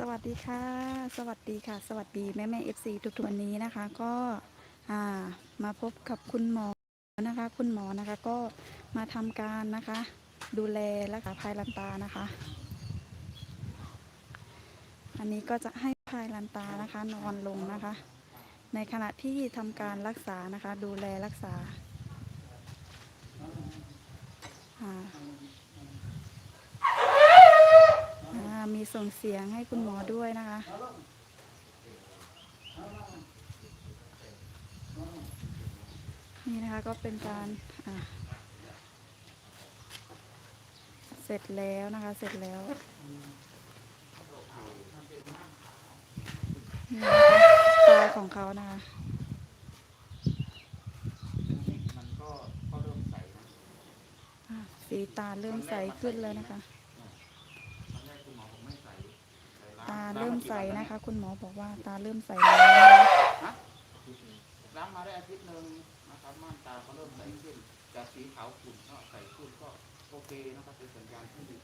สวัสดีค่ะ สวัสดีค่ะ สวัสดีแม่แม่เอฟซีทุกๆวันนี้นะคะ ก็ามาพบกับคุณหมอนะคะ คุณหมอนะคะก็มาทำการนะคะ ดูแลรักษาพายลันตานะคะ อันนี้ก็จะให้พายลันตานะคะ นอนลงนะคะ ในขณะที่ทำการรักษานะคะ ดูแลรักษาอ่า มีส่งเสียงให้คุณหมอด้วยนะคะ นี่นะคะก็เป็นการเสร็จแล้วนะคะ เสร็จแล้วตาของเขานะคะสีตาเริ่มใสขึ้นแล้วนะคะ ตอนแรกคุณหมอบอกไม่ใสใสล้ง ตาเริ่มใสนะคะ คุณหมอบอกว่าตาเริ่มใสแล้วนะคะล้างมาได้อาทิตย์หนึ่งนะครับม่านตาก็เริ่มใสขึ้นจากสีขาวขุ่นก็ใสขึ้นก็โอเคนะครับเป็นสัญญาณที่ดี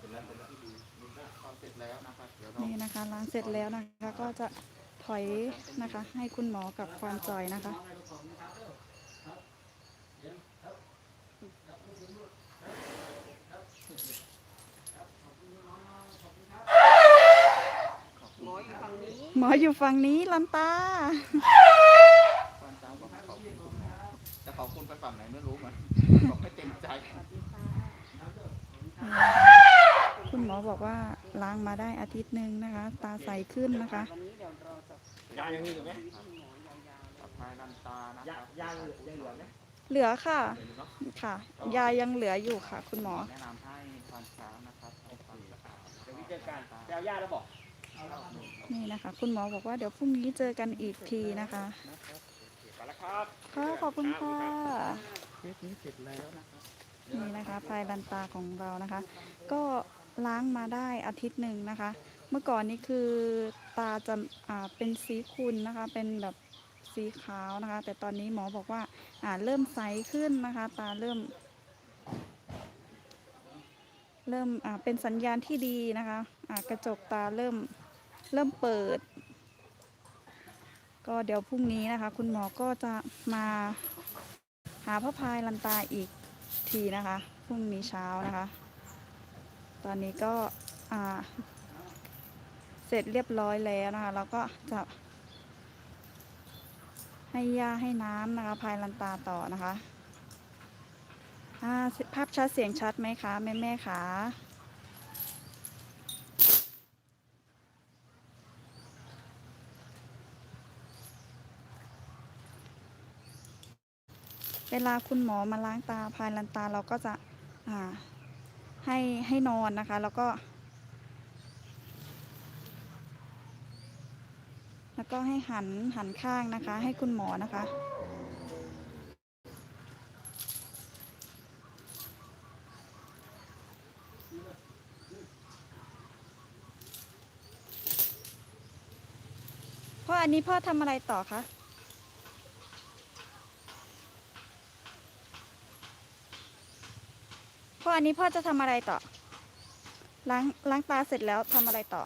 เป็นแล้วเป็นแล้วที่ดีนี่ก็ก็เสร็จแล้วนะครับเดี๋ยวเรานี่นะคะล้างเสร็จแล้วนะคะ ก็จะถอยนะคะ ให้คุณหมอกับความจอยนะคะ หมออยู่ฝั่งนี้ ห มออยู่ฝั่งนี้ลันตาตอนเช้าบอกให้ขอบคุณคุณหมอจะขอบคุณไปฝั่งไหนไม่รู้เหมือนบอกไม่เต็มใจ คุณหมอบอกว่าล้างมาได้อาทิตย์หนึ่งนะคะ ตาใสขึ้นนะคะวันนี้เดี๋ยวเราจะยายังมีอยู่ไหมที่หมอยาวๆปลอดภัยลันตานะยาครับยายังเหลือไหมเหลือค่ะเดี๋ยวเนาะค่ะ ยายังเหลืออยู่ค่ะ คุณหมอ แนะนำให้ตอนเช้านะครับให้ความสะอาดเดี๋ยววิจัยการไปเอายาแล้วบอก นี่นะคะ คุณหมอบอกว่าเดี๋ยวพรุ่งนี้เจอกันอีกทีนะคะ ไปแล้วครับค่ะขอบคุณค่ะเคสนี้เสร็จแล้วนะครับนี่นะคะพายลันตาของเรานะคะ ก็ล้างมาได้อาทิตย์หนึ่งนะคะ เมื่อก่อนนี้คือตาจะอ่าเป็นสีขุ่นนะคะ เป็นแบบสีขาวนะคะ แต่ตอนนี้หมอบอกว่าอ่าเริ่มใสขึ้นนะคะ ตาเริ่ม เริ่มอ่าเป็นสัญญาณที่ดีนะคะอ่ากระจกตาเริ่ม เริ่มเปิด ก็เดี๋ยวพรุ่งนี้นะคะ คุณหมอก็จะมาหาพระพายลันตาอีกทีนะคะพรุ่งนี้เช้านะคะ ตอนนี้ก็เสร็จเรียบร้อยแล้วนะคะ แล้วก็จะ ให้ยาให้น้ำนะคะ พายลันตาต่อนะคะภาพชัดเสียงชัดไหมคะ แม่แม่ๆค เวลาคุณหมอมาล้างตาพายลันตาเราก็จะให้ให้นอนนะคะ แล้วก็ แล้วก็ให้หันหันข้างนะคะ ให้คุณหมอนะคะพ่ออันนี้พ่อทำอะไรต่อคะ พ่ออันนี้พ่อจะทำอะไรต่อ ล้างล้างตาเสร็จแล้วทำอะไรต่อ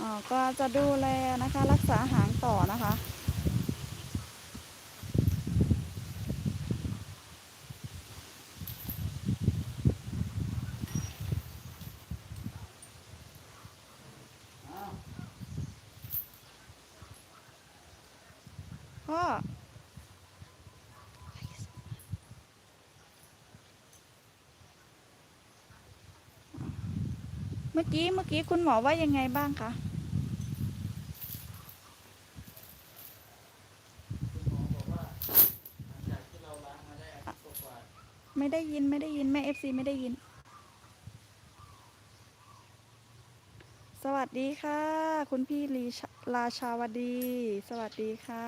อ๋อ ก็จะดูแลนะคะ รักษาหางต่อนะคะ กี้เมื่อกี้คุณหมอว่ายังไงบ้างคะไม่ได้ยินไม่ได้ยินแม่เอฟซีไม่ได้ยิน สวัสดีค่ะ คุณพี่ลีชราชาวดี สวัสดีค่ะ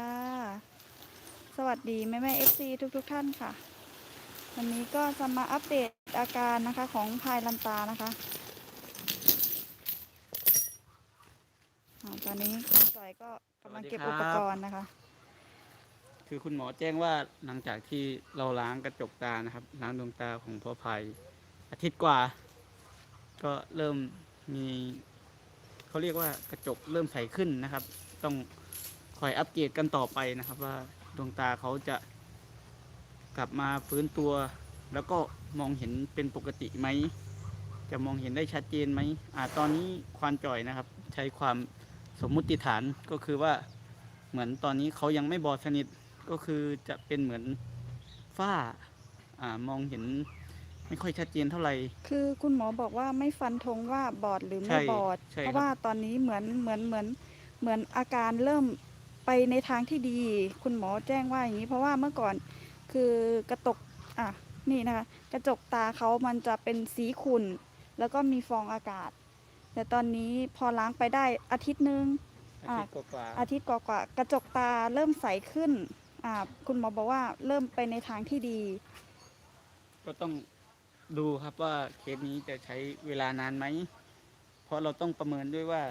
สวัสดีแม่แม่เอฟซีทุกทุกท่านค่ะ วันนี้ก็จะมาอัปเดตอาการนะคะของพายลันตานะคะอ่า ตอนนี้คุณจอยก็กำลังเก็บอุปกรณ์นะคะ คือคุณหมอแจ้งว่าหลังจากที่เราล้างกระจกตานะครับล้างดวงตาของพ่อภัยอาทิตย์กว่า ก็เริ่มมีเขาเรียกว่ากระจกเริ่มใสขึ้นนะครับ ต้องคอยอัปเกรดกันต่อไปนะครับ ว่าดวงตาเขาจะกลับมาฟื้นตัว แล้วก็มองเห็นเป็นปกติไหมจะมองเห็นได้ชัดเจนไหมอ่าตอนนี้ควานจ่อยนะครับ ใช้ความ สมมุติฐานก็คือว่าเหมือนตอนนี้เขายังไม่บอดสนิทก็คือจะเป็นเหมือนฝ้าอ่ามองเห็นไม่ค่อยชัดเจนเท่าไหร่ คือคุณหมอบอกว่าไม่ฟันธงว่าบอดหรือใช่ไม่บอด ใช่เพราะครับว่าตอนนี้เหมือนเหมือนเหมือนเหมือนอาการเริ่มไปในทางที่ดี คุณหมอแจ้งว่าอย่างนี้ เพราะว่าเมื่อก่อนคือกระตกอะนี่นะคะกระจกตาเขามันจะเป็นสีขุ่นแล้วก็มีฟองอากาศ แต่ตอนนี้พอล้างไปได้อาทิตย์หนึงอาทิตย์กว่าๆอาทิตย์กว่าๆกระจกตาเริ่มใสขึ้นอ่าคุณหมอบอกว่าเริ่มไปในทางที่ดี ก็ต้องดูครับว่าเคสนี้จะใช้เวลานานไหม เพราะเราต้องประเมินด้วยว่า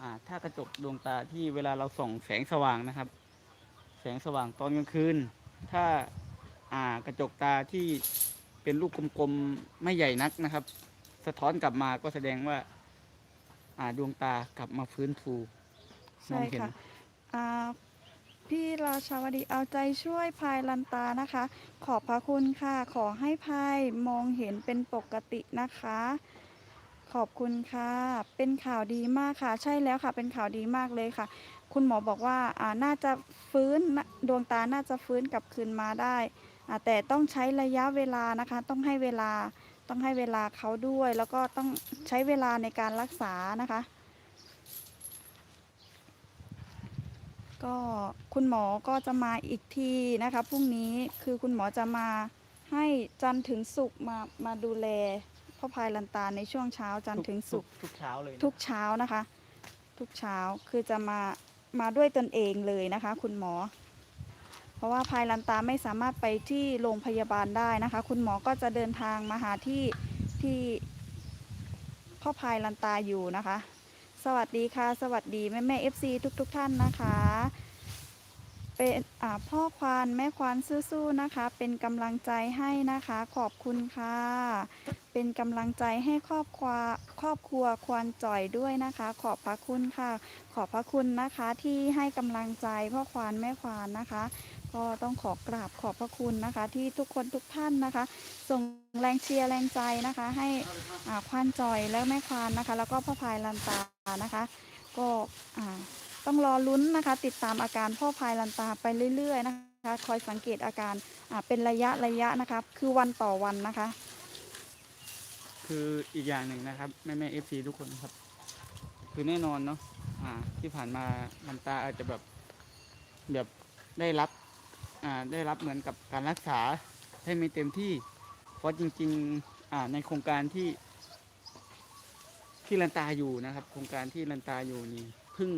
อ่าถ้ากระจกดวงตาที่เวลาเราส่องแสงสว่างนะครับ แสงสว่างตอนกลางคืน ถ้าอ่ากระจกตาที่เป็นลูกกลมๆไม่ใหญ่นักนะครับ สะท้อนกลับมาก็แสดงว่าอ่า ดวงตากลับมาฟื้นฟูมใช่องเห็น ค่ะอ่าพี่ราชาวดีเอาใจช่วยพายลันตานะคะ ขอบพระคุณค่ะ ขอให้พายมองเห็นเป็นปกตินะคะ ขอบคุณค่ะ เป็นข่าวดีมากค่ะ ใช่แล้วค่ะ เป็นข่าวดีมากเลยค่ะ คุณหมอบอกว่าอ่าน่าจะฟื้นนะดวงตาน่าจะฟื้นกลับคืนมาได้อ่าแต่ต้องใช้ระยะเวลานะคะ ต้องให้เวลา ต้องให้เวลาเขาด้วย แล้วก็ต้องใช้เวลาในการรักษานะคะ ก็คุณหมอก็จะมาอีกทีนะคะพรุ่งนี้คือคุณหมอจะมาให้จันทร์ถึงศุกร์มามาดูแลพ่อพายลันตาในช่วงเช้าจันทร์ถึงศุกร์ทุกเช้าเลยนะทุกเช้านะคะ ทุกเช้าคือจะมามาด้วยตนเองเลยนะคะ คุณหมอเพ ราะว่าพายลันตาไม่สามารถไปที่โรงพยาบาลได้นะคะ คุณหมอก็จะเดินทางมาหาที่ที่พ่อพายลันตาอยู่นะคะ สวัสดีค่ะ สวัสดีแม่แม่เอฟซีทุกทุกๆท่านนะคะ เป็นพ่อควานแม่ควานสู้ๆนะคะ เป็นกำลังใจให้นะคะ ขอบคุณค่ะ เป็นกำลังใจให้ครอบครัวครอบครัวควานจ่อยด้วยนะคะ ขอบพระคุณค่ะ ขอบพระคุณนะคะที่ให้กำลังใจพ่อควานแม่ควานนะคะ ก็ต้องขอกราบขอบพระคุณนะคะ ที่ทุกคนทุกท่านนะคะ ส่งแรงเชียร์แรงใจนะคะ ให้ควานจอยและแม่ควานนะคะ แล้วก็พ่อพายลันตานะคะ ก็ต้องรอลุ้นนะคะ ติดตามอาการพ่อพายลันตาไปเรื่อยๆนะคะคอยสังเกตอาการเป็นระยะระยะนะคะคือวันต่อวันนะคะ คืออีกอย่างหนึ่งนะครับแม่แม่เอฟซีทุกคนครับ คือแน่นอนเนาะอ่าที่ผ่านมาลันตาอาจจะแบบแบบได้รับ ได้รับเหมือนกับการรักษาให้ไม่เต็มที่ เพราะจริงๆในโครงการที่ ที่ลันตาอยู่นะครับ โครงการที่ลันตาอยู่นี่เพิ่ง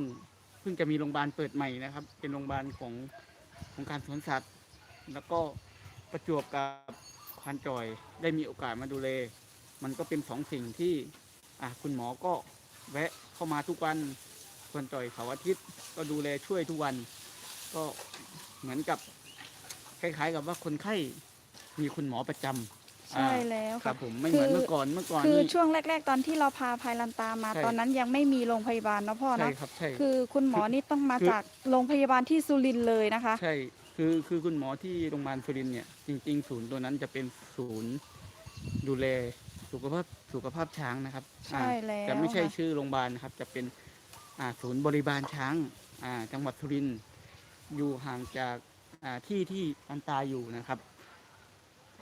เพิ่งจะมีโรงพยาบาลเปิดใหม่นะครับ เป็นโรงพยาบาลของของการสวนสัตว์ แล้วก็ประจวบกับควานจอยได้มีโอกาสมาดูแลมันก็เป็นสองสิ่งที่คุณหมอก็แวะเข้ามาทุกวันส่วนจอยเสาร์อาทิตย์ก็ดูแลช่วยทุกวัน ก็เหมือนกับ คล้ายๆ กับว่าคนไข้มีคุณหมอประจำใช่อ่าแล้วครัค่ะ บผมไม่เหมือนคือ เมื่อก่อนเมื่อก่อนคือนี่ ช่วงแรก ๆ ตอนที่เราพาพายลันตามา ใช่ ตอนนั้นยังไม่มีโรงพยาบาลนะพ่อใช่เนาะครับใช่ คือคุณหมอนี่ต้องมาคือ จากโรงพยาบาลที่สุรินทร์เลยนะคะ ใช่คือคือคุณหมอที่โรงพยาบาลสุรินทร์เนี่ยจริง ๆ ศูนย์ตัวนั้นจะเป็นศูนย์ดูแลสุขภาพสุขภาพช้างนะครับใช่อ่าแล้วจะไม่ใช่ค่ะชื่อโรงพยาบาลนะครับ จะเป็นอ่าศูนย์บริบาลช้างอ่าจังหวัดสุรินทร์อยู่ห่างจากอ่า ที่ที่อันตาอยู่นะครับ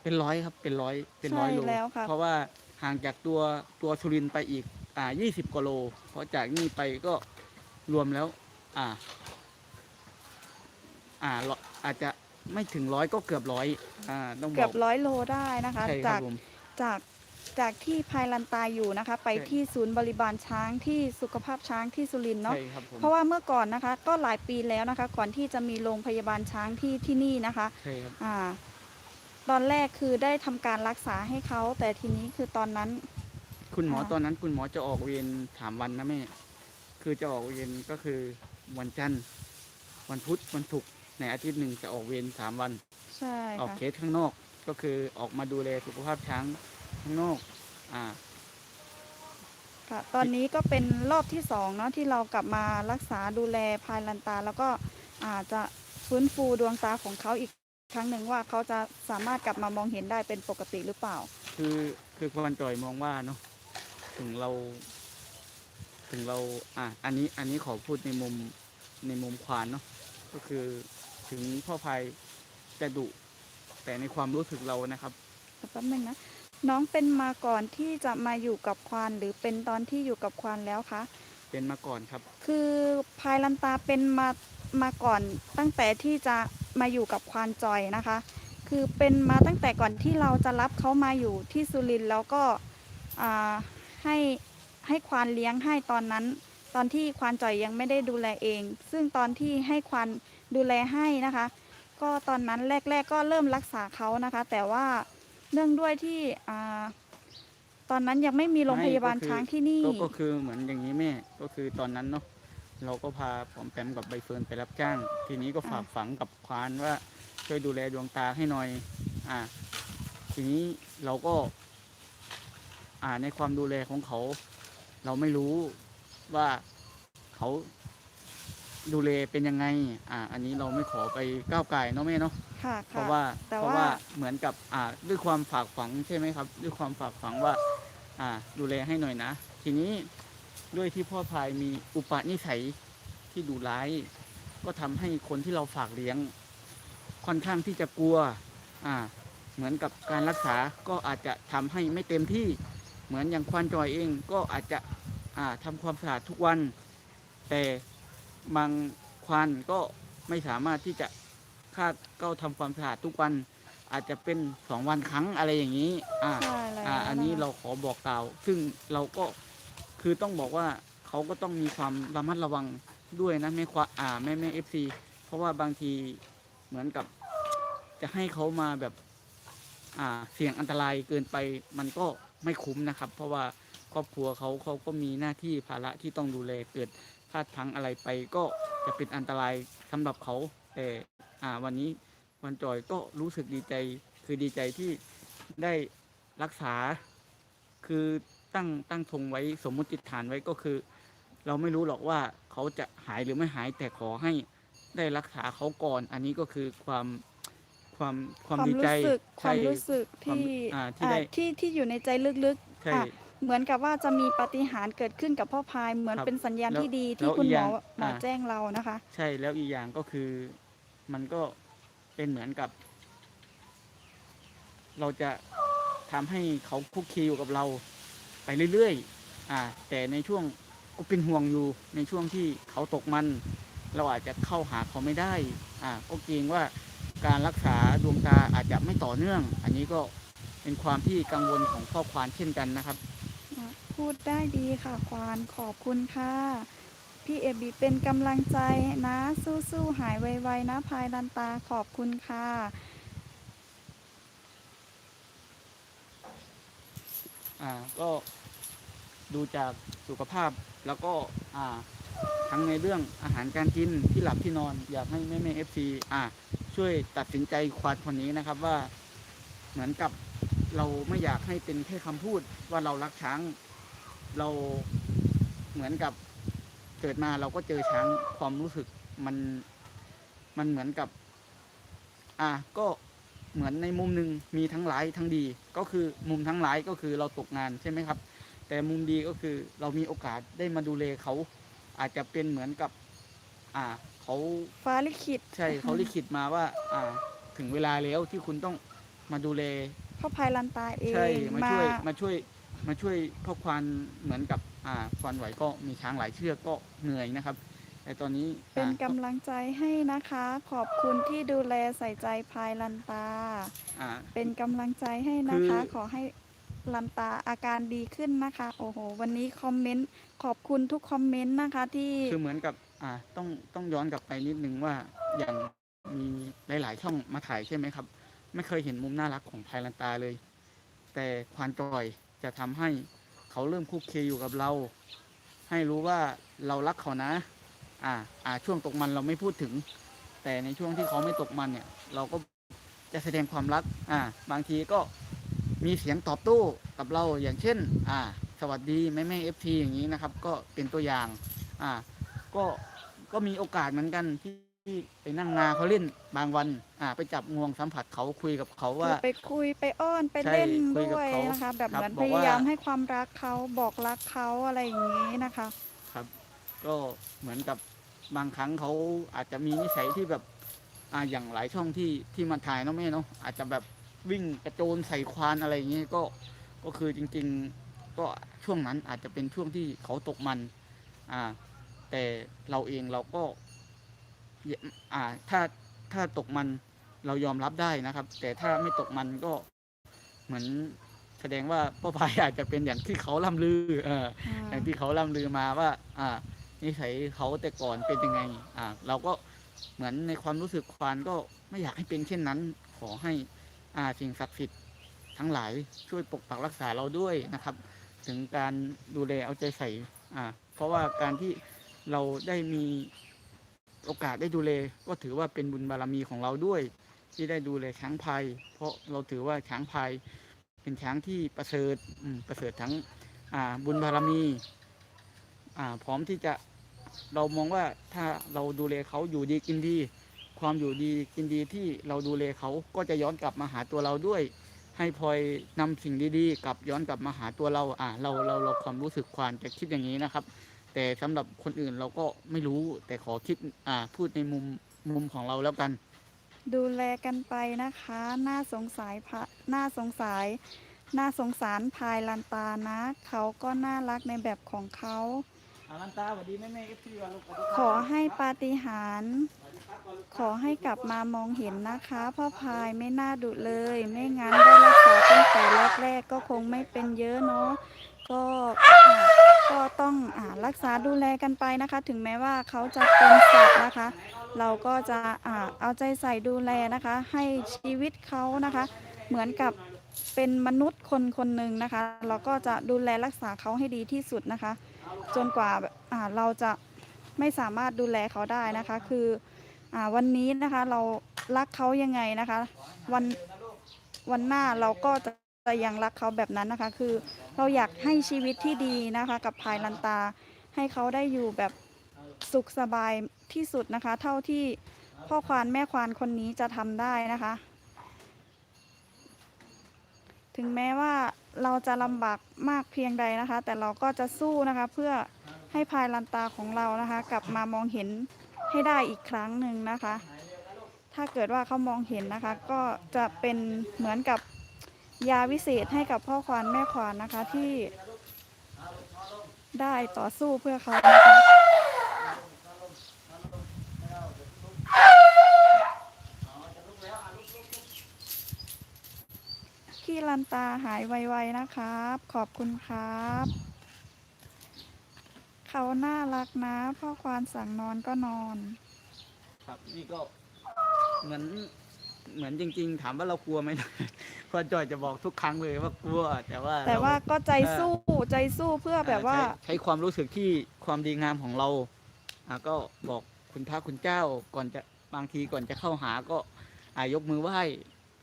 เป็นร้อยครับ เป็นร้อยเป็นร้อยใช่โลแล้วค่ะ เพราะว่าห่างจากตัวตัวสุรินทร์ไปอีก อ่ายี่สิบกว่าโล เพราะจากนี่ไปก็รวมแล้ว อ่า อ่าร้อยอาจจะไม่ถึงร้อยก็เกือบร้อยอ่าต้องบเกืออกบร้อยโลได้นะคะ ใช่ครัจาบกผมจาก จากที่พายลันตาอยู่นะคะ ไปใช่ที่ศูนย์บริบาลช้างที่สุขภาพช้างที่สุรินทร์เนาะใช่ครับผมเพราะว่าเมื่อก่อนนะคะ ก็หลายปีแล้วนะคะ ก่อนที่จะมีโรงพยาบาลช้างที่ที่นี่นะคะใช่ครับอ่าตอนแรกคือได้ทำการรักษาให้เขา แต่ทีนี้คือตอนนั้น คุณหมอค่ะ ตอนนั้นคุณหมอจะออกเวรถามวันนะแม่ คือจะออกเวรก็คือวันจันทร์วันพุธวันศุกร์ในอาทิตย์หนึ่งจะออกเวรสามวัน ใช่ออกค่ะเคสข้างนอกก็คือออกมาดูแลสุขภาพช้าง ข้างนอกอ่า ค่ะตอนนี้ก็เป็นรอบที่สองเนาะที่เรากลับมารักษาดูแลพายลันตา แล้วก็อาจจะฟื้นฟูดวงตาของเขาอีกครั้งหนึ่งว่าเขาจะสามารถกลับมามองเห็นได้เป็นปกติหรือเปล่า คือคือควันจ่อยมองว่าเนาะถึงเรา ถึงเราอะอันนี้อันนี้ขอพูดในมุมในมุมควานเนาะก็คือถึงพ่อพายจะดุแต่ในความรู้สึกเรานะครับ แป๊บนึงนะ น้องเป็นมาก่อนที่จะมาอยู่กับควานหรือเป็นตอนที่อยู่กับควานแล้วคะเป็นมาก่อนครับ คือพายลันตาเป็นมามาก่อนตั้งแต่ที่จะมาอยู่กับควานจอยนะคะ คือเป็นมาตั้งแต่ก่อนที่เราจะรับเขามาอยู่ที่สุรินทร์แล้วก็อ่าให้ให้ควานเลี้ยงให้ตอนนั้น ตอนที่ควานจอยยังไม่ได้ดูแลเอง ซึ่งตอนที่ให้ควานดูแลให้นะคะ ก็ตอนนั้นแรก ๆ ก็เริ่มรักษาเขานะคะ แต่ว่า เนื่องด้วยที่อ่าตอนนั้นยังไม่มีโรงพยาบาลไม่ก็คือช้างที่นี่ ก็ก็คือเหมือนอย่างนี้แม่ ก็คือตอนนั้นเนาะเราก็พาปอมแปมกับใบเฟิร์นไปรับจ้าง ทีนี้ก็ฝากฝังกับควานว่าช่วยดูแลดวงตาให้หน่อย อ่า ทีนี้เราก็ อ่าในความดูแลของเขา เราไม่รู้ว่าเขาดูแลเป็นยังไง อ่า อันนี้เราไม่ขอไปก้าวไก่เนาะแม่เนาะ ค่ะเพค่ะราะว่าแต่เพราะว่าว่าเหมือนกับอ่าด้วยความฝากฝังใช่ไหมครับ ด้วยความฝากฝังว่า อ่า ดูแลให้หน่อยนะ ทีนี้ด้วยที่พ่อพายมีอุปนิสัยที่ดุร้าย ก็ทำให้คนที่เราฝากเลี้ยง ค่อนข้างที่จะกลัว อ่า เหมือนกับการรักษาก็อาจจะทำให้ไม่เต็มที่ เหมือนอย่างควานจอยเองก็อาจจะ อ่าทำความสะอาดทุกวัน แต่บางควานก็ไม่สามารถที่จะ คาดก็ทำความสะอาดทุกวันอาจจะเป็นสองวันครั้งอะไรอย่างนี้ อ่า ใช่แล้วอ่า อันนี้ะคะเราขอบอกกล่าว ซึ่งเราก็คือต้องบอกว่าเขาก็ต้องมีความระมัดระวังด้วยนะแม่ควาอ่าแม่แม่เอฟซีเพราะว่าบางทีเหมือนกับ จะให้เขามาแบบ อ่า เสี่ยงอันตรายเกินไป มันก็ไม่คุ้มนะครับ เพราะว่าครอบครัวเขาเขาก็มีหน้าที่ภาระที่ต้องดูแลเกิดพลาดพลังอะไรไป ก็จะเป็นอันตรายสำหรับเขาแต่ อ่า วันนี้วันจอยก็รู้สึกดีใจ คือดีใจที่ได้รักษา คือตั้งตั้งธงไว้สมมุติฐานไว้ก็คือ เราไม่รู้หรอกว่าเขาจะหายหรือไม่หายแต่ขอให้ได้รักษาเขาก่อน อันนี้ก็คือความความความความดีใจรู้สึกคใช่วามรู้สึกความที่อ่าที่อ่าได้ที่ที่อยู่ในใจลึกใช่ๆอะเหมือนกับว่าจะมีปาฏิหาริย์เกิดขึ้นกับพ่อพายเหมือนครับเป็นสัญญาณแล้วที่ดีแล้ที่วคุณอีกหมอย่าองมาอ่าแจ้งเรานะคะ ใช่แล้วอีกอย่างก็คือ มันก็เป็นเหมือนกับ เราจะทำให้เขาคุกคีอยู่กับเราไปเรื่อยๆอ่า แต่ในช่วงก็เป็นห่วงอยู่ในช่วงที่เขาตกมัน เราอาจจะเข้าหาเขาไม่ได้อ่าก็เกรงว่าการรักษาดวงตาอาจจะไม่ต่อเนื่อง อันนี้ก็เป็นความที่กังวลของพ่อควานเช่นกันนะครับ พูดได้ดีค่ะควานขอบคุณค่ะ พี่เอบีเป็นกำลังใจนะสู้ๆหายไวๆนะพายลันตาขอบคุณค่ะอ่าก็ดูจากสุขภาพแล้วก็อ่าทั้งในเรื่องอาหารการกินที่หลับที่นอนอยากให้แม่แม่เอฟซีอ่าช่วยตัดสินใจควานคนนี้นะครับว่าเหมือนกับเราไม่อยากให้เป็นแค่คำพูดว่าเรารักช้าง เราเหมือนกับ เกิดมาเราก็เจอช้างความรู้สึกมันมันเหมือนกับ อ่าก็เหมือนในมุมหนึ่งมีทั้งร้ายทั้งดี ก็คือมุมทั้งร้ายก็คือเราตกงานใช่ไหมครับ แต่มุมดีก็คือเรามีโอกาสได้มาดูแลเขา อาจจะเป็นเหมือนกับ อ่าเขาฟ้าลิขิตใช่เขาลิขิตมาว่า อ่า ถึงเวลาแล้วที่คุณต้องมาดูแลพ่อพายลันตาเองใช่มามาช่วยมาช่วยมาช่วยพ่อควานเหมือนกับ อ่าควานไหวก็มีช้างหลายเชือกก็เหนื่อยนะครับ แต่ตอนนี้เป็นอ่ากำลังใจให้นะคะ ขอบคุณที่ดูแลใส่ใจพายลันตาอ่าเป็นกำลังใจให้นะคะคือขอให้ลันตาอาการดีขึ้นนะคะ โอ้โห วันนี้คอมเมนต์ขอบคุณทุกคอมเมนต์นะคะที่คือเหมือนกับอ่าต้องต้องย้อนกลับไปนิดนึงว่าอย่างมีหลาย ๆ ช่องมาถ่ายใช่ไหมครับ ไม่เคยเห็นมุมน่ารักของไพลันตาเลย แต่ควานจอยจะทำให้ เขาเริ่มคุกคีอยู่กับเรา ให้รู้ว่าเรารักเขานะ อ่า อ่า ช่วงตกมันเราไม่พูดถึง แต่ในช่วงที่เขาไม่ตกมันเนี่ย เราก็จะแสดงความรัก อ่า บางทีก็มีเสียงตอบโต้กับเราอย่างเช่น อ่า สวัสดีแม่แม่เอฟทีอย่างนี้นะครับ ก็เป็นตัวอย่าง อ่า ก็ ก็มีโอกาสเหมือนกันที่ ที่ไปนั่งนาเขาเล่นบางวัน อ่า ไปจับงวงสัมผัสเขาคุยกับเขาว่า ไปคุยไปอ้อนไปใช่เล่นคุยกับด้วยเขานะคะ แบบครับเหมือนบพอกว่า ยายามให้ความรักเขาบอกรักเขาอะไรอย่างนี้นะคะ ครับ ก็เหมือนกับบางครั้งเขาอาจจะมีนิสัยที่แบบ อ่าอย่างหลายช่องที่ที่มาถ่ายเนาะแม่เนาะอาจจะแบบวิ่งกระโจนใส่ควานอะไรอย่างเงี้ยก็ก็คือจริง ๆ ก็ช่วงนั้นอาจจะเป็นช่วงที่เขาตกมัน อ่า แต่เราเองเราก็ อย่าอ่าถ้าถ้าตกมันเรายอมรับได้นะครับ แต่ถ้าไม่ตกมันก็เหมือนแสดงว่าพ่อพายอาจจะเป็นอย่างที่เขาล่ำลือเอออย่างที่เขาล่ำลือมาว่า อ่านิสัยเขาแต่ก่อนเป็นยังไง อ่า เราก็เหมือนในความรู้สึกควานก็ไม่อยากให้เป็นเช่นนั้น ขอให้อ่าสิ่งศักดิ์สิทธิ์ทั้งหลายช่วยปกปักรักษาเราด้วยนะครับ ถึงการดูแลเอาใจใส่ อ่า เพราะว่าการที่เราได้มี โอกาสได้ดูแลก็ถือว่าเป็นบุญบารมีของเราด้วย ที่ได้ดูแลช้างพายเพราะเราถือว่าช้างพายเป็นช้างที่ประเสริฐประเสริฐทั้งบุญบารมีพร้อมที่จะเรามองว่าถ้าเราดูแลเขาอยู่ดีกินดี ความอยู่ดีกินดีที่เราดูแลเขาก็จะย้อนกลับมาหาตัวเราด้วย ให้พลอยนำสิ่งดีๆกลับย้อนกลับมาหาตัวเราอ่าเราเราเราความรู้สึกควานจะคิดอย่างนี้นะครับ แต่สำหรับคนอื่นเราก็ไม่รู้แต่ขอคิดอ่าพูดในมุมมุมของเราแล้วกัน ดูแลกันไปนะคะ น่าสงสายพะน่าสงสายน่าสงสารพายลันตานะ เขาก็น่ารักในแบบของเขาอารันตาสวัสดีแม่แม่เอฟซีวันลูกขอให้ปาฏิหาริย์ขอให้กลับมามองเห็นนะคะ พ่อพายไม่น่าดุเลย ไม่งั้นได้รักษาตั้งแต่แรกๆก็คงไม่เป็นเยอะเนาะก็อะ ก็ต้องอรักษาดูแลกันไปนะคะ ถึงแม้ว่าเขาจะเป็นสัตว์นะคะ เราก็จะอเอาใจใส่ดูแลนะคะ ให้ชีวิตเขานะคะ เหมือนกับเป็นมนุษย์คนคนหนึ่งนะคะ เราก็จะดูแลรักษาเขาให้ดีที่สุดนะคะ จนกว่าเราจะไม่สามารถดูแลเขาได้นะคะ คืออวันนี้นะคะเรารักเขายังไงนะคะ วันวันหน้าเราก็จะ จะยังรักเขาแบบนั้นนะคะ คือเราอยากให้ชีวิตที่ดีนะคะ กับพายลันตา ให้เขาได้อยู่แบบสุขสบายที่สุดนะคะ เท่าที่พ่อควานแม่ควานคนนี้จะทำได้นะคะ ถึงแม้ว่าเราจะลำบากมากเพียงใดนะคะ แต่เราก็จะสู้นะคะ เพื่อให้พายลันตาของเรานะคะ กลับมามองเห็นให้ได้อีกครั้งหนึ่งนะคะ ถ้าเกิดว่าเขามองเห็นนะคะ ก็จะเป็นเหมือนกับ ยาวิเศษให้กับพ่อควานแม่ควานนะคะที่ได้ต่อสู้เพื่อเขานะคะพี่ลันตาหายไวๆนะครับ ขอบคุณครับ เขาน่ารักนะ พ่อควานสั่งนอนก็นอน ครับนี่ก็เหมือน เหมือนจริง ๆ ถามว่าเรากลัวไหม พ่อจอยจะบอกทุกครั้งเลยว่ากลัว แต่ว่าแต่เรว่าก็ใจสู้ใจสู้เพื่อแบบว่า ใช้ใช้ความรู้สึกที่ความดีงามของเราอ่าก็บอกคุณพระคุณเจ้าก่อนจะบางทีก่อนจะเข้าหาก็อายกมือไหว้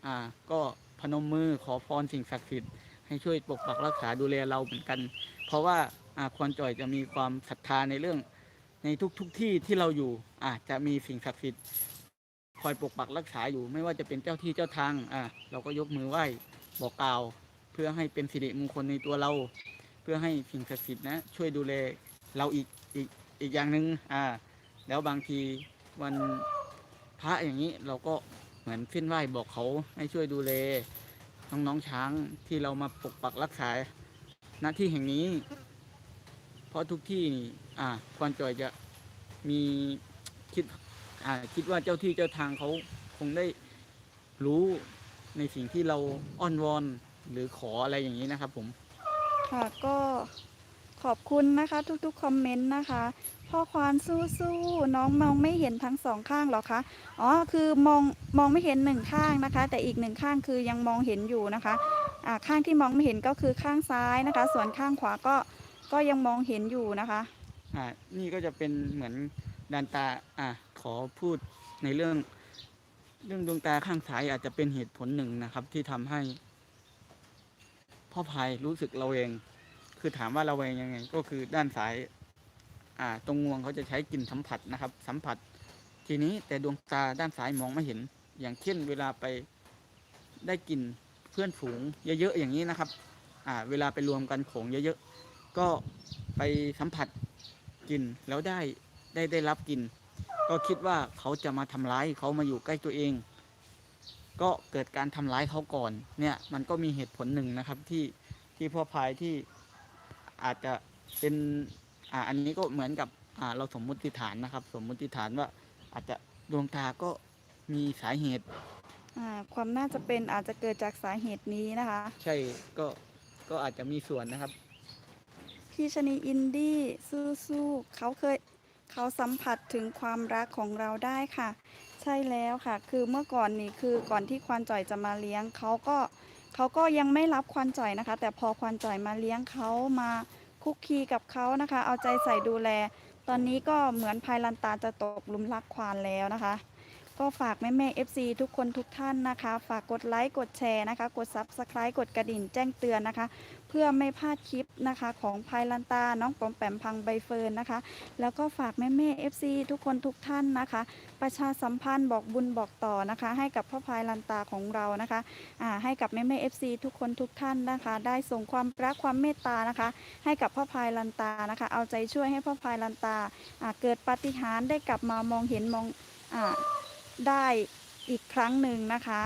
อ่าก็พนมมือขอพรสิ่งศักดิ์สิทธิ์ให้ช่วยปกปักรักษาดูแลเราเหมือนกัน เพราะว่าอ่าควรจ่อยจะมีความศรัทธาในเรื่องในทุกทุกๆที่ที่เราอยู่อาจจะมีสิ่งศักดิ์สิทธิ์ คอยปกปักรักษาอยู่ ไม่ว่าจะเป็นเจ้าที่เจ้าทางอ่าเราก็ยกมือไหว้บอกกล่าว เพื่อให้เป็นสิริมงคลในตัวเรา เพื่อให้สิ่งศักดิ์สิทธิ์นะช่วยดูแลเราอีกอีกอีกอย่างหนึ่งอ่า แล้วบางทีวันพระอย่างนี้เราก็เหมือนเส้นไหว้บอกเขาให้ช่วยดูแลน้องๆช้างที่เรามาปกปักรักษาณที่แห่งนี้ เพราะทุกที่นี่อ่าควรจอยจะมีคิด อ่าคิดว่าเจ้าที่เจ้าทางเขาคงได้รู้ในสิ่งที่เราอ้อนวอนหรือขออะไรอย่างนี้นะครับผม ค่ะก็ขอบคุณนะคะ ทุกๆคอมเมนต์นะคะพ่อควานสู้ๆน้องมองไม่เห็นทั้งสองข้างหรอคะอ๋อคือมองมองไม่เห็นหนึ่งข้างนะคะ แต่อีกหนึ่งข้างคือยังมองเห็นอยู่นะคะอ่าข้างที่มองไม่เห็นก็คือข้างซ้ายนะคะ ส่วนข้างขวาก็ก็ยังมองเห็นอยู่นะคะอ่านี่ก็จะเป็นเหมือนดันตาอ่า ขอพูดในเรื่องเรื่องดวงตาข้างซ้ายอาจจะเป็นเหตุผลหนึ่งนะครับ ที่ทำให้ พ่อพายรู้สึกเระแวงคือถามว่าเระแวงยังไง ก็คือด้านซ้าย อ่า ตรงงวงเขาจะใช้กลิ่นสัมผัสนะครับ สัมผัส ทีนี้แต่ดวงตาด้านซ้ายมองไม่เห็น อย่างเช่น เวลาไปได้กลิ่นเพื่อนฝูงเยอะๆอย่างนี้นะครับ อ่า เวลาไปรวมกันโขงเยอะๆก็ไปสัมผัสกลิ่นแล้วได้ได้ได้รับกลิ่น ก็คิดว่าเขาจะมาทำร้ายเขามาอยู่ใกล้ตัวเอง ก็เกิดการทำร้ายเขาก่อน เนี่ยมันก็มีเหตุผลหนึ่งนะครับที่ที่พ่อพายที่อาจจะเป็นอ่าอันนี้ก็เหมือนกับอ่าเราสมมุติฐานนะครับ สมมุติฐานว่าอาจจะดวงตาก็มีสาเหตุอ่าความน่าจะเป็นอาจจะเกิดจากสาเหตุนี้นะคะ ใช่ก็ก็อาจจะมีส่วนนะครับ พี่ชนีอินดี้สู้ๆเขาเคย เขาสัมผัสถึงความรักของเราได้ค่ะ ใช่แล้วค่ะ คือเมื่อก่อนนี่คือก่อนที่ควานจ่อยจะมาเลี้ยงเขาก็เขาก็ยังไม่รับควานจ่อยนะคะ แต่พอควานจ่อยมาเลี้ยงเขามาคุกคีกับเขานะคะ เอาใจใส่ดูแล ตอนนี้ก็เหมือนพายลันตาจะตกลุมรักควานแล้วนะคะ ก็ฝากแม่แม่ FC ทุกคนทุกท่านนะคะ ฝากกดไลค์กดแชร์นะคะ กด Subscribe กดกระดิ่งแจ้งเตือนนะคะ เพื่อไม่พลาดคลิปนะคะของพายลันตา น้องปอมแปมพังใบเฟิร์นนะคะ แล้วก็ฝากแม่แม่ FC ทุกคนทุกท่านนะคะ ประชาสัมพันธ์บอกบุญบอกต่อนะคะ ให้กับพ่อพายลันตาของเรานะคะอ่าให้กับแม่แม่ FC ทุกคนทุกท่านนะคะ ได้ส่งความรักความเมตตานะคะ ให้กับพ่อพายลันตานะคะ เอาใจช่วยให้พ่อพายลันตาอ่าเกิดปาฏิหาริย์ได้กลับมามองเห็นมองอ่า ได้อีกครั้งหนึ่งนะคะ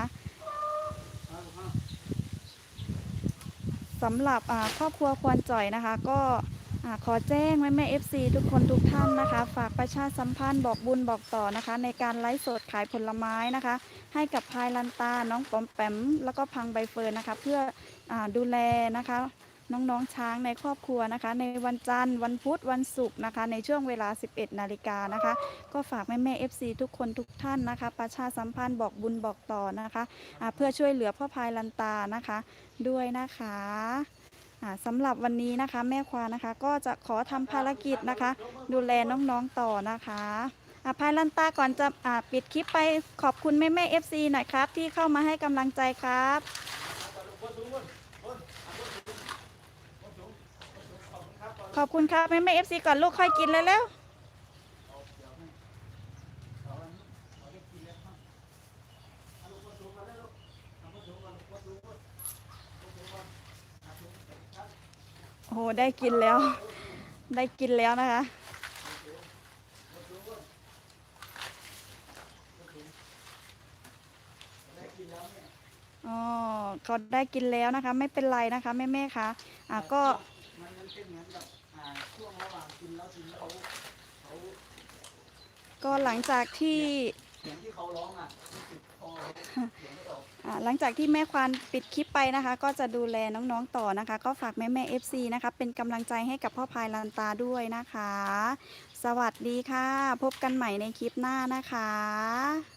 สำหรับครอบครัวควรจ่อยนะคะ ก็ขอแจ้งแม่แม่เอฟซีทุกคนทุกท่านนะคะ ฝากประชาสัมพันธ์บอกบุญบอกต่อนะคะ ในการไลฟ์สดขายผลไม้นะคะ ให้กับพายลันตาน้องปอมแปมแล้วก็พังใบเฟิร์นนะคะ เพื่ออดูแลนะคะ น้องๆช้างในครอบครัวนะคะ ในวันจันทร์วันพุธวันศุกร์นะคะ ในช่วงเวลา 11 นาฬิกานะคะ ก็ฝากแม่แม่ๆ FC ทุกคนทุกท่านนะคะ ประชาสัมพันธ์บอกบุญบอกต่อนะคะะเพื่อช่วยเหลือพ่อพายลันตานะคะด้วยนะคะสำหรับวันนี้นะคะ แม่ควานะคะ ก็จะขอทำภารกิจนะคะ ดูแลน้องๆต่อนะคะอะพายลันตาก่อนจะปิดคลิปไปขอบคุณแม่แม่ๆ FC หน่อยครับ ที่เข้ามาให้กำลังใจครับ ขอบคุณครับแม่แม่เอฟซีก่อนลูกค่อยกินเลยแล้วโอ้โหได้กินแล้ว ได้กินแล้วนะคะอ๋อเขาได้กินแล้วนะคะ ไม่เป็นไรนะคะแม่แม่คะอะก็ แล้วทีนี้เขาเขาก็หลังจากที่เสียงที่เขาร้องอะรู้สึกพอเสียงไม่ออก อ่าหลังจากที่แม่ควานปิดคลิปไปนะคะ ก็จะดูแลน้องๆต่อนะคะ ก็ฝากแม่แม่เอฟซีนะคะ เป็นกำลังใจให้กับพ่อพายลันตาด้วยนะคะ สวัสดีค่ะ พบกันใหม่ในคลิปหน้านะคะ